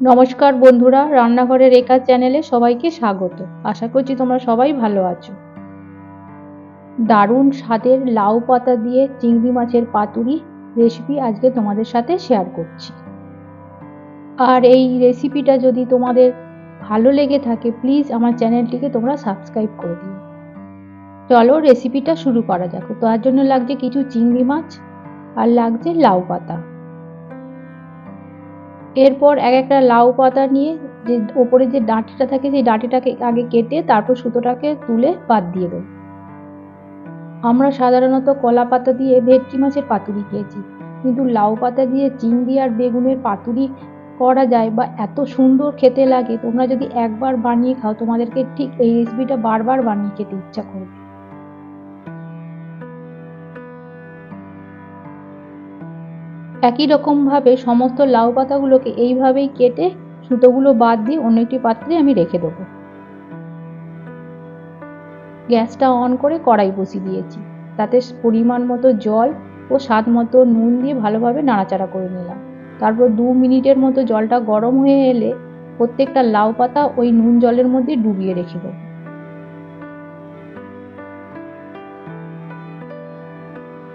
নমস্কার বন্ধুরা, রান্নাঘরের রেখা চ্যানেলে সবাইকে স্বাগত। আশা করছি তোমরা সবাই ভালো আছো। দারুণ স্বাদের লাউ পাতা দিয়ে চিংড়ি মাছের পাতুরি রেসিপি আজকে তোমাদের সাথে শেয়ার করছি। আর এই রেসিপিটা যদি তোমাদের ভালো লেগে থাকে প্লিজ আমার চ্যানেলটিকে তোমরা সাবস্ক্রাইব করে দিও। চলো রেসিপিটা শুরু করা যাক। তার জন্য লাগছে কিছু চিংড়ি মাছ আর লাগছে লাউ পাতা। এরপর এক একটা লাউ পাতা নিয়ে যে ওপরে যে ডাঁটিটা থাকে, সেই ডাঁটিটাকে আগে কেটে তারপর সুতোটাকে তুলে বাদ দিয়ে দেবো। আমরা সাধারণত কলা পাতা দিয়ে ভেটকি মাছের পাতুরি খেয়েছি। কিন্তু লাউ পাতা দিয়ে চিংড়ি আর বেগুনের পাতুরি করা যায় বা এত সুন্দর খেতে লাগে, তোমরা যদি একবার বানিয়ে খাও, তোমাদেরকে ঠিক এই রেসিপিটা বারবার বানিয়ে খেতে ইচ্ছা করবে। একই রকমভাবে সমস্ত লাউ পাতাগুলোকে এইভাবেই কেটে সুতোগুলো বাদ দিয়ে অন্য একটি পাত্রে আমি রেখে দেবো। গ্যাসটা অন করে কড়াই বসিয়ে দিয়েছি। তাতে পরিমাণ মতো জল ও স্বাদ মতো নুন দিয়ে ভালোভাবে নাড়াচাড়া করে নিলাম। তারপর দু মিনিটের মতো জলটা গরম হয়ে এলে প্রত্যেকটা লাউ পাতা ওই নুন জলের মধ্যে ডুবিয়ে রেখে দেবো।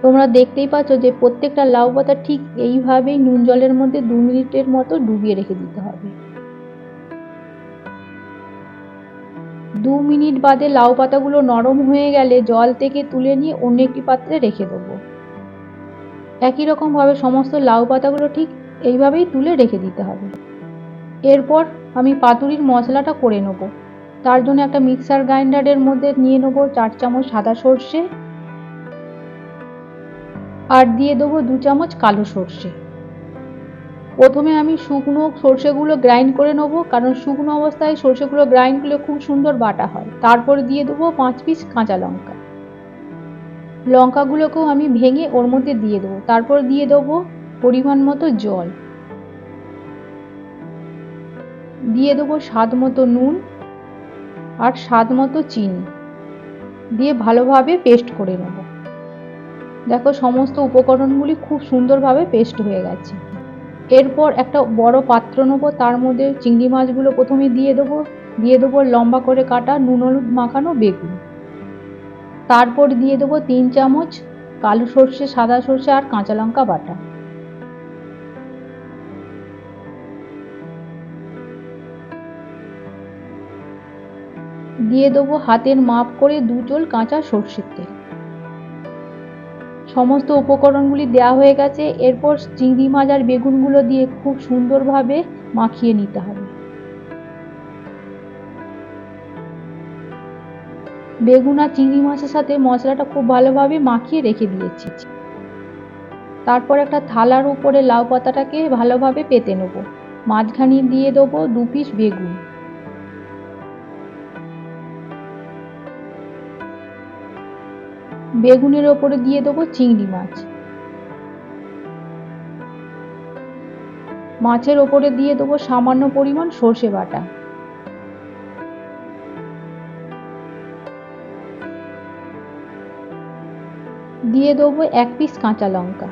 তোমরা দেখতেই পাচ্ছ যে প্রত্যেকটা লাউ পাতা ঠিক এইভাবেই নুন জলের মধ্যে দু মিনিটের মতো ডুবিয়ে রেখে দিতে হবে। দু মিনিট বাদে লাউ পাতাগুলো নরম হয়ে গেলে জল থেকে তুলে নিয়ে অন্য একটি পাত্রে রেখে দেবো। একই রকমভাবে সমস্ত লাউ পাতাগুলো ঠিক এইভাবেই তুলে রেখে দিতে হবে। এরপর আমি পাতুরির মশলাটা করে নেব। তার জন্য একটা মিক্সার গ্রাইন্ডারের মধ্যে নিয়ে নেব চার চামচ সাদা সর্ষে আর দিয়ে দেবো দু চামচ কালো সর্ষে। প্রথমে আমি শুকনো সর্ষেগুলো গ্রাইন্ড করে নেব, কারণ শুকনো অবস্থায় সর্ষেগুলো গ্রাইন্ড করলে খুব সুন্দর বাটা হয়। তারপর দিয়ে দেবো পাঁচ পিস কাঁচা লঙ্কা। লঙ্কাগুলোকেও আমি ভেঙে ওর মধ্যে দিয়ে দেবো। তারপর দিয়ে দেবো পরিমাণ মতো জল। দিয়ে দেবো স্বাদ মতো নুন আর স্বাদ মতো চিনি। দিয়ে ভালোভাবে পেস্ট করে নেব। দেখো, সমস্ত উপকরণগুলি খুব সুন্দরভাবে পেস্ট হয়ে গেছে। এরপর একটা বড় পাত্র নেব, তার মধ্যে চিংড়ি মাছগুলো প্রথমে দিয়ে দেবো। দিয়ে দেবো লম্বা করে কাটা নুন, হলুদ, মাখানো বেগুন। তারপর দিয়ে দেবো তিন চামচ কালো সর্ষে, সাদা সর্ষে আর কাঁচা লঙ্কা বাটা। দিয়ে দেবো হাতের মাপ করে দু চোল কাঁচা সর্ষের তেল। সমস্ত উপকরণগুলি দেওয়া হয়ে গেছে। এরপর চিংড়ি মাছ আর বেগুনগুলো দিয়ে খুব সুন্দরভাবে মাখিয়ে নিতে হবে। বেগুন আর চিংড়ি মাছের সাথে মশলাটা খুব ভালোভাবে মাখিয়ে রেখে দিয়েছি। তারপর একটা থালার উপরে লাউ পাতাটাকে ভালোভাবে পেতে নেব। মাঝখানে দিয়ে দেবো দু পিস বেগুন। বেগুনের ওপরে দিয়ে দেবো চিংড়ি মাছ। মাছের ওপরে দিয়ে দেবো সামান্য পরিমাণ সর্ষে বাটা। দিয়ে দেবো এক পিস কাঁচা লঙ্কা।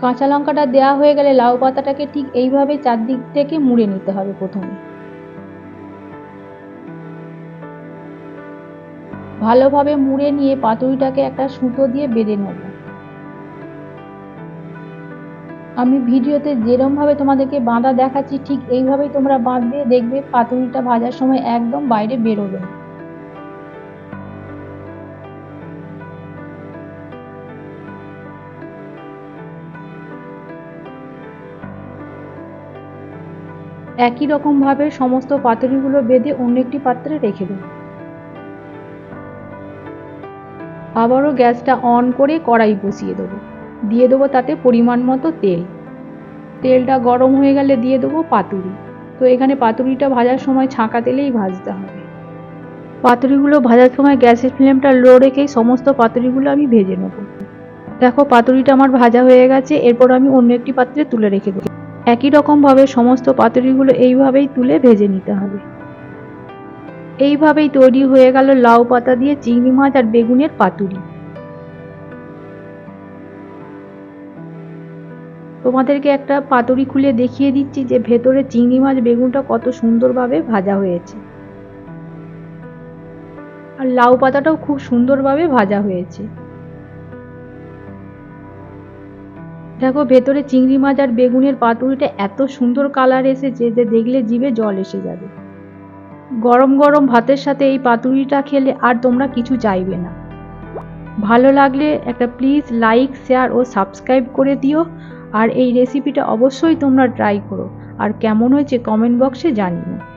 কাঁচা লঙ্কাটা দেওয়া হয়ে গেলে লাউ পাতাটাকে ঠিক এইভাবে চারদিক থেকে মুড়ে নিতে হবে প্রথমে। ভালোভাবে মুড়ে নিয়ে পাতুরিটাকে একটা সুতো দিয়ে বেঁধে নেব। আমি ভিডিওতে যেরমভাবে তোমাদেরকে বাঁধা দেখাচ্ছি, ঠিক এইভাবেই তোমরা বাঁধবে, দেখবে পাতুরিটা ভাজার সময় একদম বাইরে বেরোবে। একই রকমভাবে সমস্ত পাতুরিগুলো বেঁধে অন্য একটি পাত্রে রেখে দেবো। আবারও গ্যাসটা অন করে কড়াই বসিয়ে দেবো। দিয়ে দেবো তাতে পরিমাণ মতো তেল। তেলটা গরম হয়ে গেলে দিয়ে দেবো পাতুরি। তো এখানে পাতুরিটা ভাজার সময় ছাঁকা তেলেই ভাজতে হবে। পাতুরিগুলো ভাজার সময় গ্যাসের ফ্লেমটা লো রেখেই সমস্ত পাতুরিগুলো আমি ভেজে নেব। দেখো পাতুরিটা আমার ভাজা হয়ে গেছে, এরপর আমি অন্য একটি পাত্রে তুলে রেখে দেবো। একই রকমভাবে সমস্ত পাতুরিগুলো এইভাবেই তুলে ভেজে নিতে হবে। এইভাবেই তৈরি হয়ে গেল লাউ পাতা দিয়ে চিংড়ি মাছ আর বেগুনের পাতুরি। তোমাদেরকে একটা পাতুরি খুলে দেখিয়ে দিচ্ছি যে ভেতরে চিংড়ি মাছ, বেগুনটা কত সুন্দরভাবে ভাজা হয়েছে। আর লাউ পাতাটাও খুব সুন্দরভাবে ভাজা হয়েছে। দেখো ভেতরে চিংড়ি মাছ আর বেগুনের পাতুরিটা এত সুন্দর কালার এসেছে যে দেখলে জিভে জল এসে যাবে। গরম গরম ভাতের সাথে এই পাতুরিটা খেলে আর তোমরা কিছু চাইবে না। ভালো লাগলে একটা প্লিজ লাইক শেয়ার ও সাবস্ক্রাইব করে দিও। আর এই রেসিপিটা অবশ্যই তোমরা ট্রাই করো। আর কেমন হয়েছে কমেন্ট বক্সে জানিও।